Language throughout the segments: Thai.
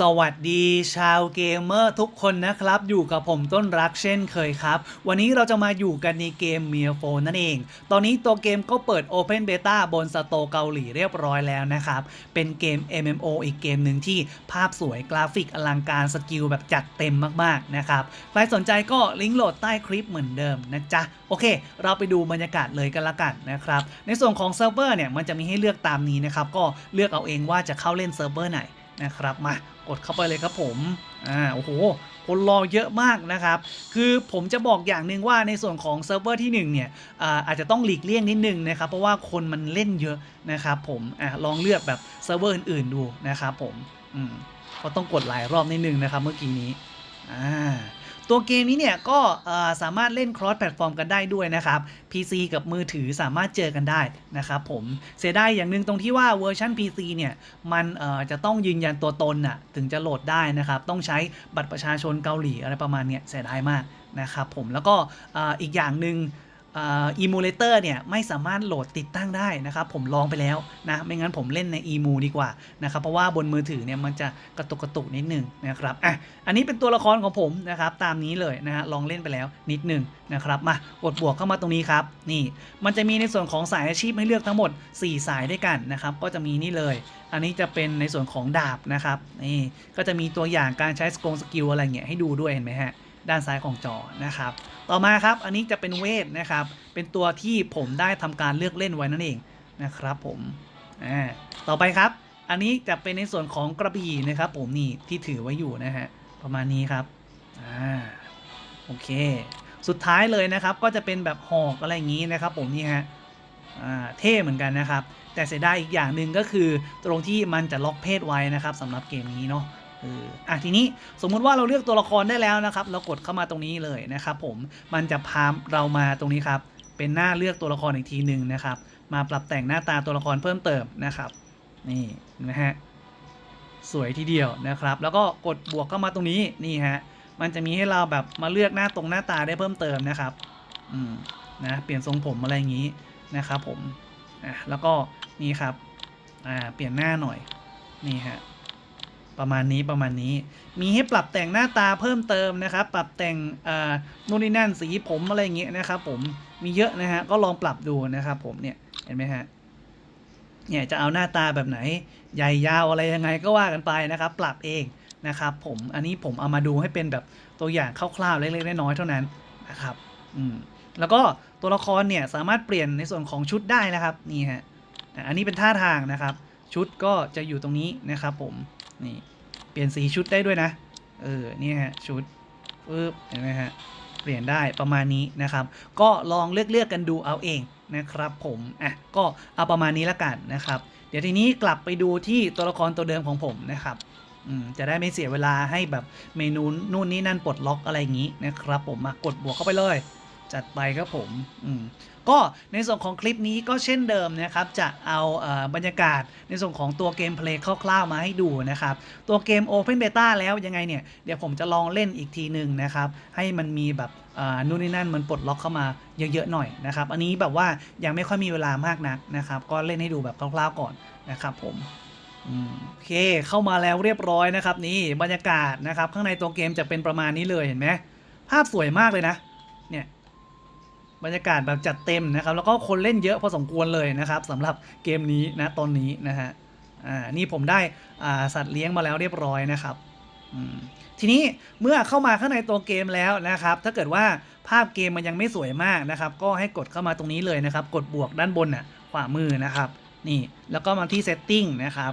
สวัสดีชาวเกมเมอร์ทุกคนนะครับ อยู่กับผมต้นรักเช่นเคยครับ วันนี้เราจะมาอยู่กันในเกมเมียโฟนนั่นเอง ตอนนี้ตัวเกมก็เปิด Open Beta บนสโตเกาหลีเรียบร้อยแล้วนะครับ เป็นเกม MMO อีกเกมหนึ่งที่ภาพสวยกราฟิกอลังการสกิลแบบจัดเต็มมากๆนะครับ ใครสนใจก็ลิงก์โหลดใต้คลิปเหมือนเดิมนะจ๊ะ โอเค เราไปดูบรรยากาศเลยกันละกันนะครับในส่วนของเซิร์ฟเวอร์เนี่ยมันจะมีให้เลือกตามนี้นะครับก็เลือกเอาเองว่าจะเข้าเล่นเซิร์ฟเวอร์ไหน นะครับมากดเข้าไปเลยครับผมอ่าโอ้โหคนรอเยอะมากนะครับ คือผมจะบอกอย่างหนึ่งว่าในส่วนของเซิร์ฟเวอร์ที่หนึ่งเนี่ยอาอาจจะต้องหลีกเลี่ยงนิดนึงนะครับ เพราะว่าคนมันเล่นเยอะนะครับผมอะลองเลือกแบบเซิร์ฟเวอร์อื่นๆดูนะครับผมอืมก็ต้องกดหลายรอบนิดนึงนะครับเมื่อกี้นี้อ่า ตัวเกมนี้เนี่ยก็สามารถเล่น cross platform กันได้ด้วยนะครับ PC กับมือถือสามารถเจอกันได้นะครับผมเสียดายอย่างหนึ่งตรงที่ว่าเวอร์ชัน PC เนี่ยมันจะต้องยืนยันตัวตนน่ะถึงจะโหลดได้นะครับ ต้องใช้บัตรประชาชนเกาหลีอะไรประมาณเนี้ยเสียดายมากนะครับผมแล้วก็อีกอย่างหนึ่ง อีมูเลเตอร์เนี่ยไม่สามารถโหลดติดตั้งได้นะครับ ผมลองไปแล้วนะไม่งั้นผมเล่นใน EMU ดีกว่านะครับเพราะว่าบนมือถือเนี่ยมันจะกระตุกกระตุกนิดนึงนะครับอะอันนี้เป็นตัวละครของผมนะครับตามนี้เลยนะฮะลองเล่นไปแล้วนิดนึงนะครับมากดบวกเข้ามาตรงนี้ครับนี่มันจะมีในส่วนของสายอาชีพให้เลือกทั้งหมด 4 สายด้วยกันนะครับก็จะมีนี่เลย อันนี้จะเป็นในส่วนของดาบนะครับนี่ก็จะมีตัวอย่างการใช้สกงสกิลอะไรเงี้ยให้ดูด้วยเห็นไหมฮะ ด้านซ้ายของจอนะครับ ต่อมาครับอันนี้จะเป็นเวทนะครับ เป็นตัวที่ผมได้ทำการเลือกเล่นไว้นั่นเองนะครับผมต่อไปครับ อันนี้จะเป็นในส่วนของกระบี่นะครับ ผมนี่ที่ถือไว้อยู่นะฮะประมาณนี้ครับอ่าโอเค สุดท้ายเลยนะครับก็จะเป็นแบบหอกอะไรอย่างนี้นะครับ ผมนี่ฮะอ่าเท่เหมือนกันนะครับ แต่เสียดายอีกอย่างหนึ่งก็คือตรงที่มันจะล็อกเพศไว้นะครับสำหรับเกมนี้เนาะ อออะทีนี้สมมุติว่าเราเลือกตัวละครได้แล้วนะครับ เรากดเข้ามาตรงนี้เลยนะครับผมมันจะพาเรามาตรงนี้ครับ เป็นหน้าเลือกตัวละครอีกทีหนึ่งนะครับ มาปรับแต่งหน้าตาตัวละครเพิ่มเติมนะครับ นี่นะฮะสวยทีเดียวนะครับ แล้วก็กดบวกเข้ามาตรงนี้นี่ฮะมันจะมีให้เราแบบมาเลือกหน้าตรงหน้าตาได้เพิ่มเติมนะครับอืมนะเปลี่ยนทรงผมอะไรอย่างนี้นะครับผมอะแล้วก็นี่ครับอ่าเปลี่ยนหน้าหน่อยนี่ฮะ ประมาณนี้ประมาณนี้ มีให้ปรับแต่งหน้าตาเพิ่มเติมนะครับ ปรับแต่งนู่นนี่นั่นสีผมอะไรอย่างเงี้ยนะครับ ผมมีเยอะนะฮะก็ลองปรับดูนะครับ ผมเนี่ยเห็นไหมฮะเนี่ยจะเอาหน้าตาแบบไหน ใหญ่ยาวอะไรยังไงก็ว่ากันไปนะครับ ปรับเองนะครับ ผมอันนี้ผมเอามาดูให้เป็นแบบตัวอย่างคร่าวๆเล็กๆน้อยๆเท่านั้นนะครับอืมแล้วก็ตัวละครเนี่ยสามารถเปลี่ยนในส่วนของชุดได้นะครับนี่ฮะอันนี้เป็นท่าทางนะครับ ชุดก็จะอยู่ตรงนี้นะครับ ผม นี่เปลี่ยนสีชุดได้ด้วยนะ เออนี่ฮะชุดปึ๊บเห็นไหมฮะเปลี่ยนได้ประมาณนี้นะครับ ก็ลองเลือกเลือกกันดูเอาเองนะครับ ผมอะก็เอาประมาณนี้ละกันนะครับ เดี๋ยวทีนี้กลับไปดูที่ตัวละครตัวเดิมของผมนะครับอืมจะได้ไม่เสียเวลาให้แบบเมนูนู่นนี่นั่นปลดล็อกอะไรอย่างนี้นะครับ ผมมากดบวกเข้าไปเลย จัดไปครับผมอืม ก็ในส่วนของคลิปนี้ก็เช่นเดิมนะครับจะเอาเออบรรยากาศในส่วนของตัวเกมเพลย์คร่าวๆมาให้ดูนะครับตัวเกม Open Beta แล้วยังไงเนี่ยเดี๋ยวผมจะลองเล่นอีกทีหนึ่งนะครับให้มันมีแบบนู่นนี่นั่นมันปลดล็อกเข้ามาเยอะๆหน่อยนะครับอันนี้แบบว่ายังไม่ค่อยมีเวลามากนักนะครับก็เล่นให้ดูแบบคร่าวๆก่อนนะครับผมโอเคเข้ามาแล้วเรียบร้อยนะครับนี่บรรยากาศนะครับข้างในตัวเกมจะเป็นประมาณนี้เลยเห็นไหมภาพสวยมากเลยนะเนี่ย บรรยากาศแบบจัดเต็มนะครับ แล้วก็คนเล่นเยอะพอสมควรเลยนะครับสำหรับเกมนี้นะตอนนี้นะฮะอ่านี่ผมได้อ่าสัตว์เลี้ยงมาแล้วเรียบร้อยนะครับอืมทีนี้เมื่อเข้ามาข้างในตัวเกมแล้วนะครับ ถ้าเกิดว่าภาพเกมมันยังไม่สวยมากนะครับ ก็ให้กดเข้ามาตรงนี้เลยนะครับ กดบวกด้านบนน่ะขวามือนะครับ นี่แล้วก็มาที่ setting นะครับ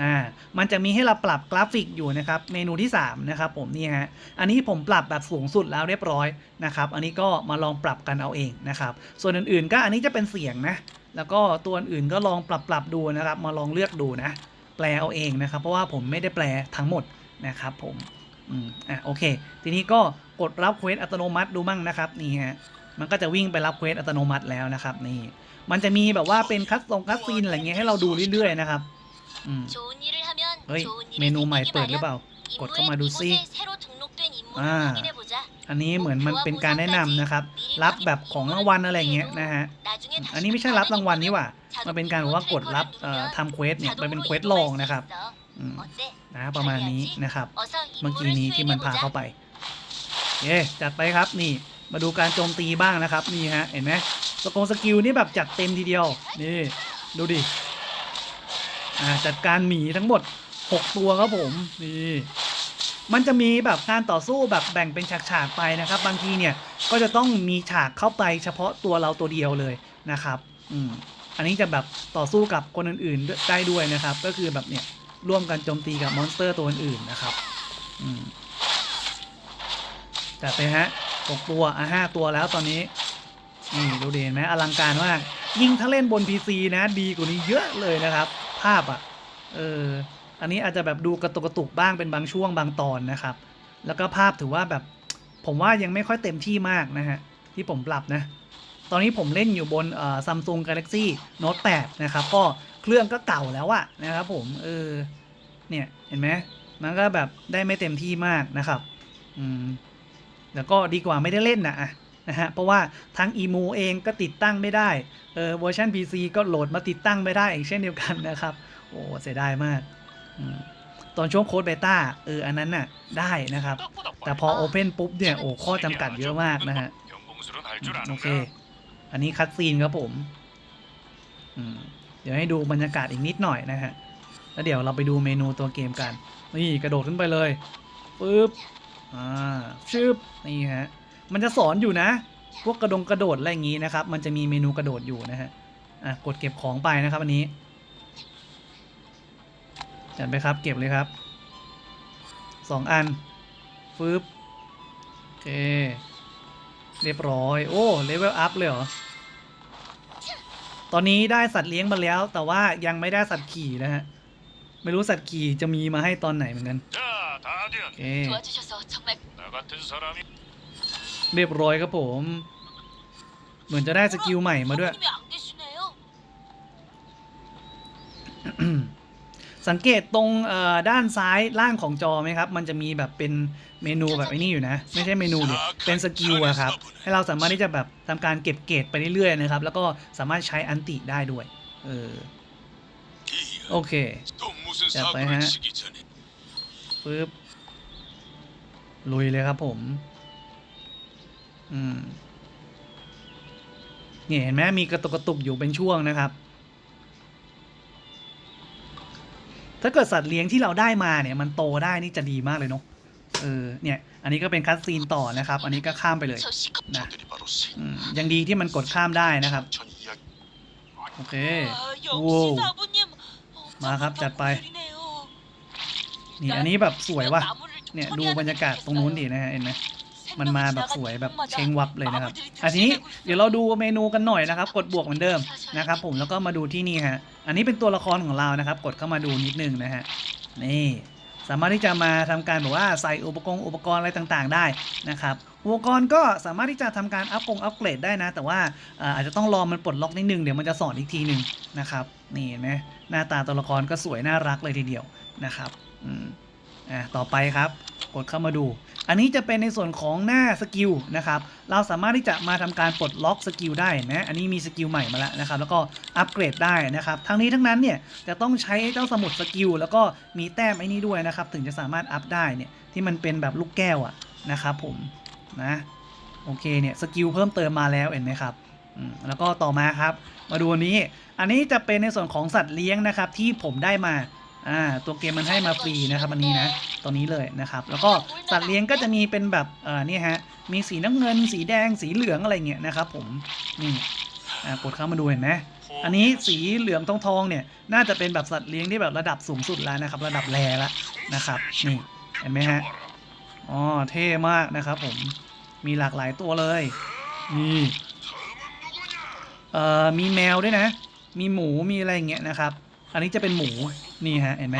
อ่ามันจะมีให้เราปรับกราฟิกอยู่นะครับเมนูที่3นะครับผมนี่ฮะอันนี้ผมปรับแบบสูงสุดแล้วเรียบร้อยนะครับอันนี้ก็มาลองปรับกันเอาเองนะครับส่วนอื่นๆก็อันนี้จะเป็นเสียงนะแล้วก็ตัวอื่นก็ลองปรับปรับๆดูนะครับ มาลองเลือกดูนะ แปลเอาเองนะครับ เพราะว่าผมไม่ได้แปลทั้งหมดนะครับผมอืมอะโอเค ทีนี้ก็กดรับเควสอัตโนมัติดูมั่งนะครับนี่ฮะมันก็จะวิ่งไปรับเควสอัตโนมัติแล้วนะครับนี่มันจะมีแบบว่าเป็นคัสตรงคัสซีนอะไรเงี้ยให้เราดูเรื่อยๆนะครับ เฮ้ย เมนูใหม่เปิดหรือเปล่า กดเข้ามาดูซิอันนี้เหมือนมันเป็นการแนะนำนะครับ รับแบบของรางวัลอะไรเงี้ยนะฮะ อันนี้ไม่ใช่รับรางวัลนี่ว่า มันเป็นการว่ากดรับทำเควสเนี่ยไปเป็นเควสลองนะครับนะประมาณนี้นะครับ เมื่อกี้นี้ที่มันพาเข้าไปเย้จัดไปครับนี่มาดูการโจมตีบ้างนะครับนี่ฮะเห็นไหมสกงสกิลนี่แบบจัดเต็มทีเดียวนี่ดูดิ อ่าจัดการหมีทั้งหมด 6 ตัวครับผมนี่มันจะมีแบบการต่อสู้แบบแบ่งเป็นฉากๆไปนะครับ บางทีเนี่ยก็จะต้องมีฉากเข้าไปเฉพาะตัวเราตัวเดียวเลยนะครับ อืมอันนี้จะแบบต่อสู้กับคนอื่นๆได้ด้วยนะครับ ก็คือแบบเนี่ยร่วมกันโจมตีกับมอนสเตอร์ตัวอื่นๆนะครับ อืมจัดไปฮะหกตัวอะห้าตัวแล้วตอนนี้นี่ดูเด่นไหมอลังการมาก ยิ่งถ้าเล่นบน PC นะ ดีกว่านี้เยอะเลยนะครับาพอะเอออันนี้อาจจะแบบดูกระตุกกระตุกบ้างเป็นบางช่วงบางตอนนะครับ แล้วก็ภาพถือว่าแบบผมว่ายังไม่ค่อยเต็มที่มากนะฮะที่ผมปรับนะ ตอนนี้ผมเล่นอยู่บนเอ่อ Samsung Galaxy Note 8นะครับก็เครื่องก็เก่าแล้วอะนะครับผมเออเนี่ยเห็นไหมมันก็แบบได้ไม่เต็มที่มากนะครับ อืม แล้วก็ดีกว่าไม่ได้เล่นนะอะ นะฮะเพราะว่าทั้ง EMU เองก็ติดตั้งไม่ได้เออเวอร์ชัน PC ก็โหลดมาติดตั้งไม่ได้อีกเช่นเดียวกันนะครับโอ้เสียดายมากตอนช่วงโค้ดเบต้าเอออันนั้นน่ะได้นะครับ แต่พอ Open ปุ๊บเนี่ยโอ้ข้อจำกัดเยอะมากนะฮะโอเค อันนี้คัดซีนครับผมอืมเดี๋ยวให้ดูบรรยากาศอีกนิดหน่อยนะฮะแล้วเดี๋ยวเราไปดูเมนูตัวเกมกันนี่กระโดดขึ้นไปเลยปึ๊บอ่าชึบนี่ฮะ มันจะสอนอยู่นะ พวกกระดงกระโดดอะไรอย่างนี้นะครับ มันจะมีเมนูกระโดดอยู่นะฮะอะกดเก็บของไปนะครับอันนี้จัดไปครับเก็บเลยครับสองอันฟืบโอเค เรียบร้อย โอ้เลเวลอัพเลยเหรอ ตอนนี้ได้สัตว์เลี้ยงมาแล้ว แต่ว่ายังไม่ได้สัตว์ขี่นะฮะ ไม่รู้สัตว์ขี่จะมีมาให้ตอนไหนเหมือนกันโอเค เรียบร้อยครับผม เหมือนจะได้สกิลใหม่มาด้วย สังเกตตรงด้านซ้ายล่างของจอไหมครับ มันจะมีแบบเป็นเมนูแบบไอ้นี่อยู่นะ ไม่ใช่เมนูเนี่ยเป็นสกิลอะครับ ให้เราสามารถที่จะแบบทำการเก็บเกรดไปเรื่อยๆนะครับ แล้วก็สามารถใช้อันติได้ด้วย เออ โอเคไปฮะปึ๊บลุยเลยครับผม เนี่ยเห็นไหมมีกระตุกกระตุกอยู่เป็นช่วงนะครับ ถ้าเกิดสัตว์เลี้ยงที่เราได้มาเนี่ยมันโตได้นี่จะดีมากเลยเนาะเออเนี่ย อันนี้ก็เป็นคัสซีนต่อนะครับ อันนี้ก็ข้ามไปเลยนะยังดีที่มันกดข้ามได้นะครับ โอเคโว้มาครับจัดไป นี่อันนี้แบบสวยว่ะเนี่ยดูบรรยากาศตรงนู้นดินะฮะเห็นไหม มันมาแบบสวยแบบเชงวับเลยนะครับอันนี้เดี๋ยวเราดูเมนูกันหน่อยนะครับ กดบวกเหมือนเดิมนะครับ ผมแล้วก็มาดูที่นี่ฮะอันนี้เป็นตัวละครของเรานะครับ กดเข้ามาดูนิดนึงนะฮะนี่สามารถที่จะมาทำการแบบว่าใส่อุปกรณ์อุปกรณ์อะไรต่างๆ ได้นะครับอุปกรณ์ก็สามารถที่จะทำการอัพกงอัพเกรดได้นะ แต่ว่าอาจจะต้องรอมันปลดล็อกนิดนึงเดี๋ยวมันจะสอนอีกทีหนึ่งนะครับนี่เห็นไหมหน้าตาตัวละครก็สวยน่ารักเลยทีเดียวนะครับอืม อะต่อไปครับ กดเข้ามาดู อันนี้จะเป็นในส่วนของหน้าสกิลนะครับ เราสามารถที่จะมาทำการปลดล็อกสกิลได้นะอันนี้มีสกิลใหม่มาแล้วนะครับ แล้วก็อัปเกรดได้นะครับ ทั้งนี้ทั้งนั้นเนี่ยจะต้องใช้เจ้าสมุดสกิลแล้วก็มีแต้มไอ้นี้ด้วยนะครับ ถึงจะสามารถอัพได้เนี่ยที่มันเป็นแบบลูกแก้วอะนะครับผมนะโอเคเนี่ยสกิลเพิ่มเติมมาแล้วเห็นไหมครับแล้วก็ต่อมาครับ มาดูอันนี้ อันนี้จะเป็นในส่วนของสัตว์เลี้ยงนะครับ ที่ผมได้มา อ่าตัวเกมมันให้มาฟรีนะครับอันนี้นะตัวนี้เลยนะครับ แล้วก็สัตว์เลี้ยงก็จะมีเป็นแบบเอ่อนี่ฮะมีสีน้ำเงิน สีแดงสีเหลืองอะไรเงี้ยนะครับ ผมนี่อ่ากดเข้ามาดูเห็นไหมอันนี้สีเหลืองทองทองเนี่ยน่าจะเป็นแบบสัตว์เลี้ยงที่แบบระดับสูงสุดแล้วนะครับ ระดับแรแล้วนะครับนี่เห็นไหมฮะอ๋อเท่มากนะครับ ผมมีหลากหลายตัวเลยนี่เอ่อมีแมวด้วยนะ มีหมูมีอะไรอย่างเงี้ยนะครับ อันนี้จะเป็นหมู นี่ฮะเห็นไหม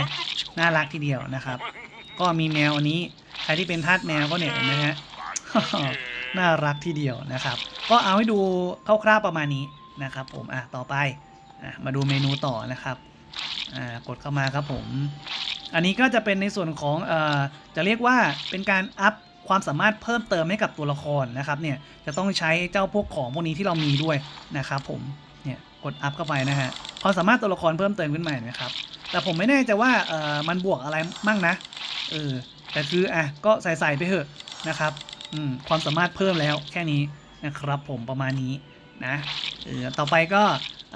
น่ารักทีเดียวนะครับ ก็มีแมวอันนี้ใครที่เป็นทาสแมวก็เนี่ยเห็นไหมฮะน่ารักทีเดียวนะครับ ก็เอาให้ดูคร่าวๆประมาณนี้นะครับผมอะต่อไปอะมาดูเมนูต่อนะครับอ่ากดเข้ามาครับผม อันนี้ก็จะเป็นในส่วนของเอ่อจะเรียกว่าเป็นการอัพความสามารถเพิ่มเติมให้กับตัวละครนะครับเนี่ยจะต้องใช้เจ้าพวกของพวกนี้ที่เรามีด้วยนะครับผมเนี่ยกดอัพเข้าไปนะฮะความสามารถตัวละครเพิ่มเติมขึ้นมาเห็นะครับ แต่ผมไม่แน่ใจว่าเออมันบวกอะไรมั่งนะเออแต่คืออะก็ใส่ใส่ๆไปเถอะนะครับอืมความสามารถเพิ่มแล้วแค่นี้นะครับผมประมาณนี้นะเออต่อไปก็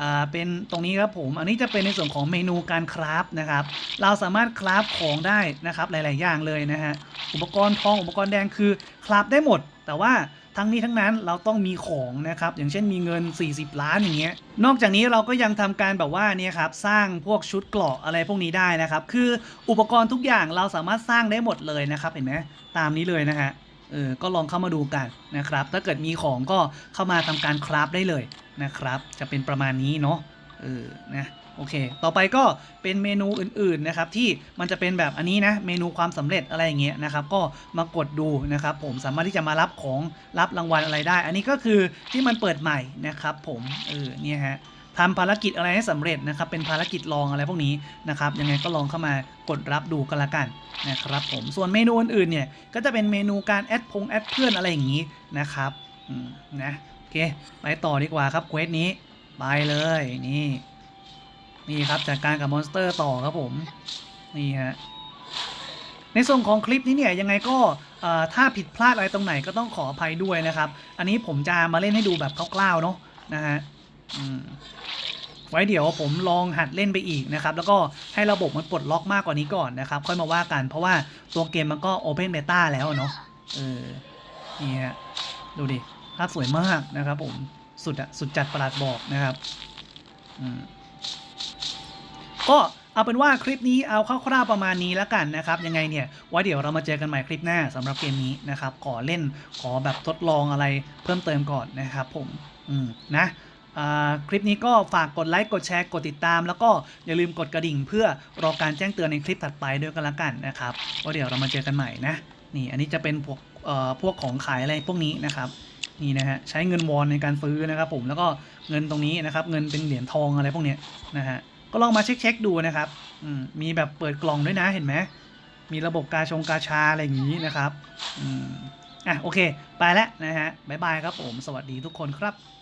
อ่าเป็นตรงนี้ครับผม อันนี้จะเป็นในส่วนของเมนูการคราฟนะครับ เราสามารถคราฟของได้นะครับหลาย ๆ อย่างเลยนะฮะอุปกรณ์ทองอุปกรณ์แดงคือคราฟได้หมด แต่ว่า ทั้งนี้ทั้งนั้นเราต้องมีของนะครับ อย่างเช่นมีเงิน 40 ล้านอย่างเงี้ย นอกจากนี้เราก็ยังทำการแบบว่าเนี่ยครับสร้างพวกชุดเกราะอะไรพวกนี้ได้นะครับ คืออุปกรณ์ทุกอย่างเราสามารถสร้างได้หมดเลยนะครับ เห็นไหมตามนี้เลยนะฮะเออก็ลองเข้ามาดูกันนะครับ ถ้าเกิดมีของก็เข้ามาทำการคราฟได้เลยนะครับ จะเป็นประมาณนี้เนาะเออนะ โอเค ต่อไปก็เป็นเมนูอื่นๆนะครับที่มันจะเป็นแบบอันนี้นะเมนูความสำเร็จอะไรอย่างเงี้ยนะครับก็มากดดูนะครับผมสามารถที่จะมารับของรับรางวัลอะไรได้ อันนี้ก็คือที่มันเปิดใหม่นะครับผมเออเนี่ยฮะทำภารกิจอะไรให้สำเร็จนะครับเป็นภารกิจลองอะไรพวกนี้นะครับยังไงก็ลองเข้ามากดรับดูกันละกันนะครับผมส่วนเมนูอื่นๆเนี่ยก็จะเป็นเมนูการแอดพงแอดเพื่อนอะไรอย่างนี้นะครับอืมนะโอเคไปต่อดีกว่าครับเควสนี้ไปเลยนี่ นี่ครับจัดการกับมอนสเตอร์ต่อครับผมนี่ฮะในส่วนของคลิปนี้เนี่ยยังไงก็ถ้าผิดพลาดอะไรตรงไหนก็ต้องขออภัยด้วยนะครับ อันนี้ผมจะมาเล่นให้ดูแบบคร่าวๆเนาะนะฮะไว้เดี๋ยวผมลองหัดเล่นไปอีกนะครับ แล้วก็ให้ระบบมันปลดล็อกมากกว่านี้ก่อนนะครับ ค่อยมาว่ากันเพราะว่าตัวเกมมันก็ Open Beta แล้วเนาะเออนี่ฮะดูดิภาพสวยมากนะครับผมสุดอะสุดจัดประหลาดบอกนะครับอืม ก็เอาเป็นว่าคลิปนี้เอาคร่าวๆประมาณนี้แล้วกันนะครับยังไงเนี่ยไว้เดี๋ยวเรามาเจอกันใหม่คลิปหน้าสำหรับเกมนี้นะครับขอเล่นขอแบบทดลองอะไรเพิ่มเติมก่อนนะครับผมอืมนะคลิปนี้ก็ฝากกดไลค์กดแชร์กดติดตาม แล้วก็อย่าลืมกดกระดิ่ง เพื่อรอการแจ้งเตือนในคลิปถัดไปด้วยกันละกันนะครับว่าเดี๋ยวเรามาเจอกันใหม่นะนี่อันนี้จะเป็นพวกเอ่อพวกของขายอะไรพวกนี้นะครับนี่นะฮะใช้เงินวอนในการซื้อนะครับผมแล้วก็เงินตรงนี้นะครับเงินเป็นเหรียญทองอะไรพวกเนี้ยนะฮะ ก็ลองมาเช็คๆดูนะครับอืมมีแบบเปิดกล่องด้วยนะเห็นไหมมีระบบกาชงกาชาอะไรอย่างนี้นะครับอืมอะโอเค ไปแล้วนะฮะบ๊ายบายครับผม สวัสดีทุกคนครับ